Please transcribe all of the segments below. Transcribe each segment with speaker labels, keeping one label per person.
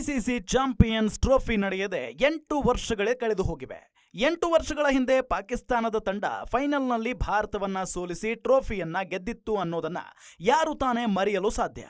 Speaker 1: ICC champions trophy ನಡೆಯದೆ ಎಂಟು ವರ್ಷಗಳೇ ಕಳೆದು ಹೋಗಿವೆ. ಎಂಟು ವರ್ಷಗಳ ಹಿಂದೆ ಪಾಕಿಸ್ತಾನದ ತಂಡ ಫೈನಲ್ನಲ್ಲಿ ಭಾರತವನ್ನ ಸೋಲಿಸಿ ಟ್ರೋಫಿಯನ್ನ ಗೆದ್ದಿತ್ತು ಅನ್ನೋದನ್ನ ಯಾರು ತಾನೇ ಮರೆಯಲು ಸಾಧ್ಯ?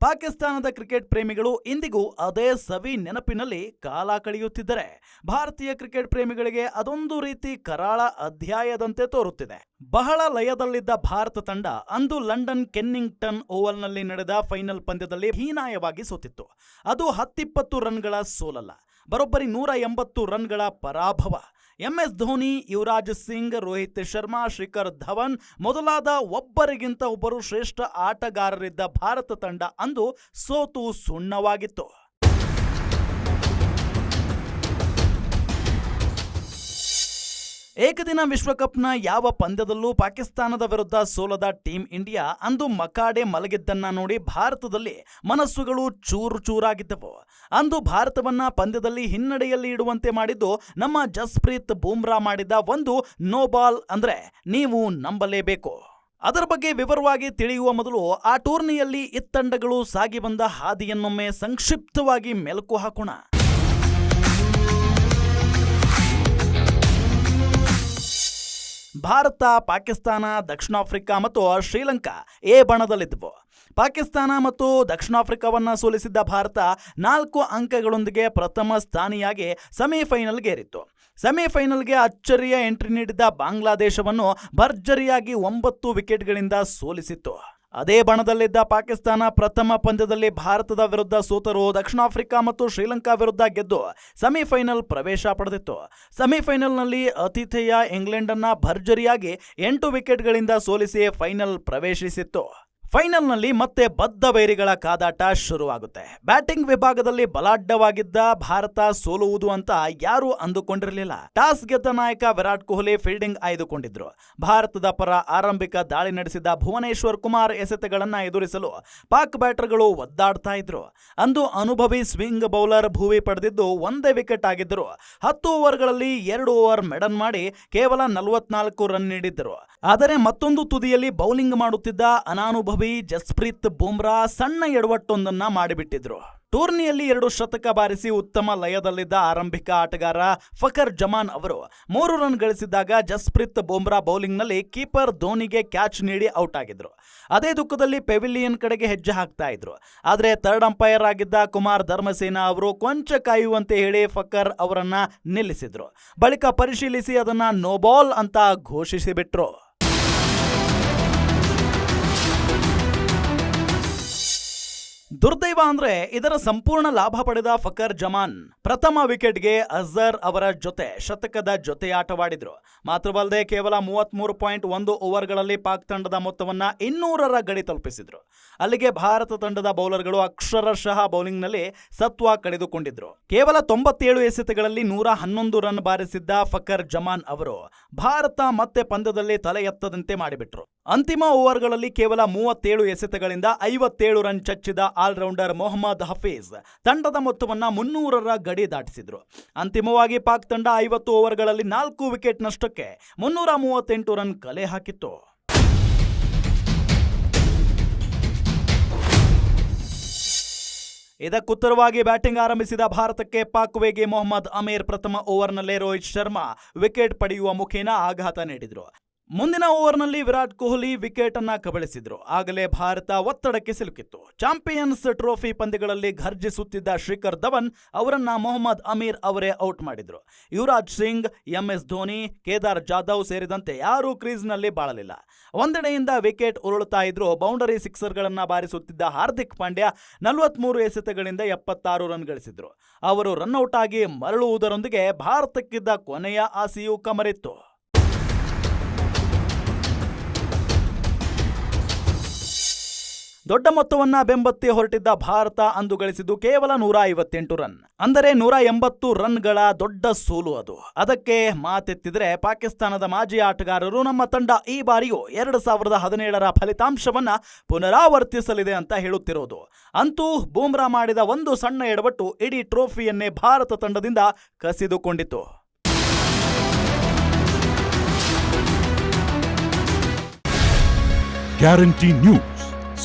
Speaker 1: ಪಾಕಿಸ್ತಾನದ ಕ್ರಿಕೆಟ್ ಪ್ರೇಮಿಗಳು ಇಂದಿಗೂ ಅದೇ ಸವಿ ನೆನಪಿನಲ್ಲಿ ಕಾಲ ಕಳೆಯುತ್ತಿದ್ದರೆ, ಭಾರತೀಯ ಕ್ರಿಕೆಟ್ ಪ್ರೇಮಿಗಳಿಗೆ ಅದೊಂದು ರೀತಿ ಕರಾಳ ಅಧ್ಯಾಯದಂತೆ ತೋರುತ್ತಿದೆ. ಬಹಳ ಲಯದಲ್ಲಿದ್ದ ಭಾರತ ತಂಡ ಅಂದು ಲಂಡನ್ ಕೆನ್ನಿಂಗ್ಟನ್ ಓವಲ್ನಲ್ಲಿ ನಡೆದ ಫೈನಲ್ ಪಂದ್ಯದಲ್ಲಿ ಹೀನಾಯವಾಗಿ ಸೋತಿತ್ತು. ಅದು ಹತ್ತಿಪ್ಪತ್ತು ರನ್ಗಳ ಸೋಲಲ್ಲ, ಬರೋಬ್ಬರಿ ನೂರ ಎಂಬತ್ತು ರನ್ಗಳ ಪರಾಭವ. ಎಂಎಸ್ ಧೋನಿ, ಯುವರಾಜ್ ಸಿಂಗ್, ರೋಹಿತ್ ಶರ್ಮಾ, ಶಿಖರ್ ಧವನ್ ಮೊದಲಾದ ಒಬ್ಬರಿಗಿಂತ ಒಬ್ಬರು ಶ್ರೇಷ್ಠ ಆಟಗಾರರಿದ್ದ ಭಾರತ ತಂಡ ಅಂದು ಸೋತು ಸುಣ್ಣವಾಗಿತ್ತು. ಏಕದಿನ ವಿಶ್ವಕಪ್ನ ಯಾವ ಪಂದ್ಯದಲ್ಲೂ ಪಾಕಿಸ್ತಾನದ ವಿರುದ್ಧ ಸೋಲದ ಟೀಂ ಇಂಡಿಯಾ ಅಂದು ಮಕಾಡೆ ಮಲಗಿದ್ದನ್ನ ನೋಡಿ ಭಾರತದಲ್ಲಿ ಮನಸ್ಸುಗಳು ಚೂರು ಚೂರಾಗಿದ್ದವು. ಅಂದು ಭಾರತವನ್ನ ಪಂದ್ಯದಲ್ಲಿ ಹಿನ್ನಡೆಯಲ್ಲಿ ಇಡುವಂತೆ ಮಾಡಿದ್ದು ನಮ್ಮ ಜಸ್ಪ್ರೀತ್ ಬೂಮ್ರಾ ಮಾಡಿದ ಒಂದು ನೋ ಬಾಲ್ ಅಂದ್ರೆ ನೀವು ನಂಬಲೇಬೇಕು. ಅದರ ಬಗ್ಗೆ ವಿವರವಾಗಿ ತಿಳಿಯುವ ಮೊದಲು ಆ ಟೂರ್ನಿಯಲ್ಲಿ ಇತ್ತಂಡಗಳು ಸಾಗಿ ಬಂದ ಹಾದಿಯನ್ನೊಮ್ಮೆ ಸಂಕ್ಷಿಪ್ತವಾಗಿ ಮೆಲುಕು ಹಾಕೋಣ. ಭಾರತ, ಪಾಕಿಸ್ತಾನ ದಕ್ಷಿಣ ಆಫ್ರಿಕಾ ಮತ್ತು ಶ್ರೀಲಂಕಾ ಎ ಬಣದಲ್ಲಿದ್ದವು. ಪಾಕಿಸ್ತಾನ ಮತ್ತು ದಕ್ಷಿಣ ಆಫ್ರಿಕಾವನ್ನು ಸೋಲಿಸಿದ್ದ ಭಾರತ ನಾಲ್ಕು ಅಂಕಗಳೊಂದಿಗೆ ಪ್ರಥಮ ಸ್ಥಾನಿಯಾಗಿ ಸೆಮಿಫೈನಲ್ಗೇರಿತ್ತು. ಸೆಮಿಫೈನಲ್ಗೆ ಅಚ್ಚರಿಯ ಎಂಟ್ರಿ ನೀಡಿದ ಬಾಂಗ್ಲಾದೇಶವನ್ನು ಭರ್ಜರಿಯಾಗಿ ಒಂಬತ್ತು ವಿಕೆಟ್ಗಳಿಂದ ಸೋಲಿಸಿತ್ತು. ಅದೇ ಬಣದಲ್ಲಿದ್ದ ಪಾಕಿಸ್ತಾನ ಪ್ರಥಮ ಪಂದ್ಯದಲ್ಲಿ ಭಾರತದ ವಿರುದ್ಧ ಸೋತರು ದಕ್ಷಿಣ ಆಫ್ರಿಕಾ ಮತ್ತು ಶ್ರೀಲಂಕಾ ವಿರುದ್ಧ ಗೆದ್ದು ಸೆಮಿಫೈನಲ್ ಪ್ರವೇಶ ಪಡೆದಿತ್ತು. ಸೆಮಿಫೈನಲ್ನಲ್ಲಿ ಅತಿಥೇಯ ಇಂಗ್ಲೆಂಡನ್ನ ಭರ್ಜರಿಯಾಗಿ ಎಂಟು ವಿಕೆಟ್ಗಳಿಂದ ಸೋಲಿಸಿ ಫೈನಲ್ ಪ್ರವೇಶಿಸಿತ್ತು. ಫೈನಲ್ನಲ್ಲಿ ಮತ್ತೆ ಬದ್ಧ ವೈರಿಗಳ ಕಾದಾಟ ಶುರುವಾಗುತ್ತೆ. ಬ್ಯಾಟಿಂಗ್ ವಿಭಾಗದಲ್ಲಿ ಬಲಾಢ್ಯವಾಗಿದ್ದ ಭಾರತ ಸೋಲುವುದು ಅಂತ ಯಾರೂ ಅಂದುಕೊಂಡಿರಲಿಲ್ಲ. ಟಾಸ್ ಗೆದ್ದ ನಾಯಕ ವಿರಾಟ್ ಕೊಹ್ಲಿ ಫೀಲ್ಡಿಂಗ್ ಆಯ್ದುಕೊಂಡಿದ್ರು. ಭಾರತದ ಪರ ಆರಂಭಿಕ ದಾಳಿ ನಡೆಸಿದ ಭುವನೇಶ್ವರ್ ಕುಮಾರ್ ಎಸೆತಗಳನ್ನ ಎದುರಿಸಲು ಪಾಕ್ ಬ್ಯಾಟರ್ಗಳು ಒದ್ದಾಡ್ತಾ ಇದ್ರು. ಅಂದು ಅನುಭವಿ ಸ್ವಿಂಗ್ ಬೌಲರ್ ಭೂವಿ ಪಡೆದಿದ್ದು ಒಂದೇ ವಿಕೆಟ್ ಆಗಿದ್ದರು. ಹತ್ತು ಓವರ್ಗಳಲ್ಲಿ ಎರಡು ಓವರ್ ಮೆಡನ್ ಮಾಡಿ ಕೇವಲ ನಲವತ್ನಾಲ್ಕು ರನ್ ನೀಡಿದ್ದರು. ಆದರೆ ಮತ್ತೊಂದು ತುದಿಯಲ್ಲಿ ಬೌಲಿಂಗ್ ಮಾಡುತ್ತಿದ್ದ ಅನಾನುಭವಿ ಜಸ್ಪ್ರೀತ್ ಬುಮ್ರಾ ಸಣ್ಣ ಎಡವಟ್ಟೊಂದನ್ನ ಮಾಡಿಬಿಟ್ಟಿದ್ರು. ಟೂರ್ನಿಯಲ್ಲಿ ಎರಡು ಶತಕ ಬಾರಿಸಿ ಉತ್ತಮ ಲಯದಲ್ಲಿದ್ದ ಆರಂಭಿಕ ಆಟಗಾರ ಫಕರ್ ಜಮಾನ್ ಅವರು ಮೂರು ರನ್ ಗಳಿಸಿದಾಗ ಜಸ್ಪ್ರೀತ್ ಬುಮ್ರಾ ಬೌಲಿಂಗ್ನಲ್ಲಿ ಕೀಪರ್ ಧೋನಿಗೆ ಕ್ಯಾಚ್ ನೀಡಿ ಔಟ್ ಆಗಿದ್ರು. ಅದೇ ದುಃಖದಲ್ಲಿ ಪೆವಿಲಿಯನ್ ಕಡೆಗೆ ಹೆಜ್ಜೆ ಹಾಕ್ತಾ ಇದ್ರು. ಆದರೆ ಥರ್ಡ್ ಅಂಪೈರ್ ಆಗಿದ್ದ ಕುಮಾರ್ ಧರ್ಮಸೇನಾ ಅವರು ಕೊಂಚ ಕಾಯುವಂತೆ ಹೇಳಿ ಫಕರ್ ಅವರನ್ನ ನಿಲ್ಲಿಸಿದ್ರು. ಬಳಿಕ ಪರಿಶೀಲಿಸಿ ಅದನ್ನ ನೋಬಾಲ್ ಅಂತ ಘೋಷಿಸಿಬಿಟ್ರು. ದುರ್ದೈವ ಅಂದ್ರೆ ಇದರ ಸಂಪೂರ್ಣ ಲಾಭ ಪಡೆದ ಫಕರ್ ಜಮಾನ್. ಪ್ರಥಮ ವಿಕೆಟ್ಗೆ ಅಜರ್ ಅವರ ಜೊತೆ ಶತಕದ ಜೊತೆಯಾಟವಾಡಿದ್ರು ಮಾತ್ರವಲ್ಲದೆ ಕೇವಲ ಮೂವತ್ಮೂರು ಪಾಯಿಂಟ್ ಒಂದು ಓವರ್ಗಳಲ್ಲಿ ಪಾಕ್ ತಂಡದ ಮೊತ್ತವನ್ನ ಇನ್ನೂರರ ಗಡಿ ತಲುಪಿಸಿದ್ರು. ಅಲ್ಲಿಗೆ ಭಾರತ ತಂಡದ ಬೌಲರ್ಗಳು ಅಕ್ಷರಶಃ ಬೌಲಿಂಗ್ನಲ್ಲಿ ಸತ್ವ ಕಳೆದುಕೊಂಡಿದ್ರು. ಕೇವಲ ತೊಂಬತ್ತೇಳು ಎಸೆತಗಳಲ್ಲಿ ನೂರ ಹನ್ನೊಂದು ರನ್ ಬಾರಿಸಿದ್ದ ಫಕರ್ ಜಮಾನ್ ಅವರು ಭಾರತ ಮತ್ತೆ ಪಂದ್ಯದಲ್ಲಿ ತಲೆ ಎತ್ತದಂತೆ ಮಾಡಿಬಿಟ್ರು. ಅಂತಿಮ ಓವರ್ಗಳಲ್ಲಿ ಕೇವಲ ಮೂವತ್ತೇಳು ಎಸೆತಗಳಿಂದ ಐವತ್ತೇಳು ರನ್ ಚಚ್ಚಿದ ಆಲ್ರೌಂಡರ್ ಮೊಹಮ್ಮದ್ ಹಫೀಜ್ ತಂಡದ ಮೊತ್ತವನ್ನು ಮುನ್ನೂರರ ಗಡಿ ದಾಟಿಸಿದರು. ಅಂತಿಮವಾಗಿ ಪಾಕ್ ತಂಡ ಐವತ್ತು ಓವರ್ಗಳಲ್ಲಿ ನಾಲ್ಕು ವಿಕೆಟ್ ನಷ್ಟಕ್ಕೆ ಮುನ್ನೂರ ಮೂವತ್ತೆಂಟು ರನ್ ಕಲೆ ಹಾಕಿತ್ತು. ಇದಕ್ಕುತ್ತರವಾಗಿ ಬ್ಯಾಟಿಂಗ್ ಆರಂಭಿಸಿದ ಭಾರತಕ್ಕೆ ಪಾಕ್ ವೇಗಿ ಮೊಹಮ್ಮದ್ ಅಮೀರ್ ಪ್ರಥಮ ಓವರ್ನಲ್ಲೇ ರೋಹಿತ್ ಶರ್ಮಾ ವಿಕೆಟ್ ಪಡೆಯುವ ಮುಖೇನ ಆಘಾತ ನೀಡಿದ್ರು. ಮುಂದಿನ ಓವರ್ನಲ್ಲಿ ವಿರಾಟ್ ಕೊಹ್ಲಿ ವಿಕೆಟ್ ಅನ್ನ ಕಬಳಿಸಿದ್ರು. ಆಗಲೇ ಭಾರತ ಒತ್ತಡಕ್ಕೆ ಸಿಲುಕಿತ್ತು. ಚಾಂಪಿಯನ್ಸ್ ಟ್ರೋಫಿ ಪಂದ್ಯಗಳಲ್ಲಿ ಘರ್ಜಿಸುತ್ತಿದ್ದ ಶಿಖರ್ ಧವನ್ ಅವರನ್ನ ಮೊಹಮ್ಮದ್ ಅಮೀರ್ ಅವರೇ ಔಟ್ ಮಾಡಿದ್ರು. ಯುವರಾಜ್ ಸಿಂಗ್, ಎಂಎಸ್ ಧೋನಿ, ಕೇದಾರ್ ಜಾಧವ್ ಸೇರಿದಂತೆ ಯಾರೂ ಕ್ರೀಸ್ನಲ್ಲಿ ಬಾಳಲಿಲ್ಲ. ಒಂದೆಡೆಯಿಂದ ವಿಕೆಟ್ ಉರುಳುತ್ತಾ ಇದ್ರು ಬೌಂಡರಿ ಸಿಕ್ಸರ್ಗಳನ್ನ ಬಾರಿಸುತ್ತಿದ್ದ ಹಾರ್ದಿಕ್ ಪಾಂಡ್ಯ ನಲವತ್ಮೂರು ಎಸೆತಗಳಿಂದ ಎಪ್ಪತ್ತಾರು ರನ್ ಗಳಿಸಿದ್ರು. ಅವರು ರನ್ಔಟ್ ಆಗಿ ಮರಳುವುದರೊಂದಿಗೆ ಭಾರತಕ್ಕಿದ್ದ ಕೊನೆಯ ಆಸೆಯೂ ಕಮರಿತ್ತು. ದೊಡ್ಡ ಮೊತ್ತವನ್ನ ಬೆಂಬತ್ತಿ ಹೊರಟಿದ್ದ ಭಾರತ ಅಂದು ಗಳಿಸಿದ್ದು ಕೇವಲ ನೂರ ಐವತ್ತೆಂಟು ರನ್. ಅಂದರೆ ನೂರ ಎಂಬತ್ತು ರನ್ಗಳ ದೊಡ್ಡ ಸೋಲು ಅದು. ಅದಕ್ಕೆ ಮಾತೆತ್ತಿದ್ರೆ ಪಾಕಿಸ್ತಾನದ ಮಾಜಿ ಆಟಗಾರರು ನಮ್ಮ ತಂಡ ಈ ಬಾರಿಯೂ ಎರಡು ಸಾವಿರದ ಹದಿನೇಳರ ಫಲಿತಾಂಶವನ್ನ ಪುನರಾವರ್ತಿಸಲಿದೆ ಅಂತ ಹೇಳುತ್ತಿರೋದು. ಅಂತೂ ಬೂಮ್ರಾ ಮಾಡಿದ ಒಂದು ಸಣ್ಣ ಎಡವಟ್ಟು ಇಡೀ ಟ್ರೋಫಿಯನ್ನೇ ಭಾರತ ತಂಡದಿಂದ ಕಸಿದುಕೊಂಡಿತು
Speaker 2: ಗ್ಯಾರಂಟಿ ನ್ಯೂಸ್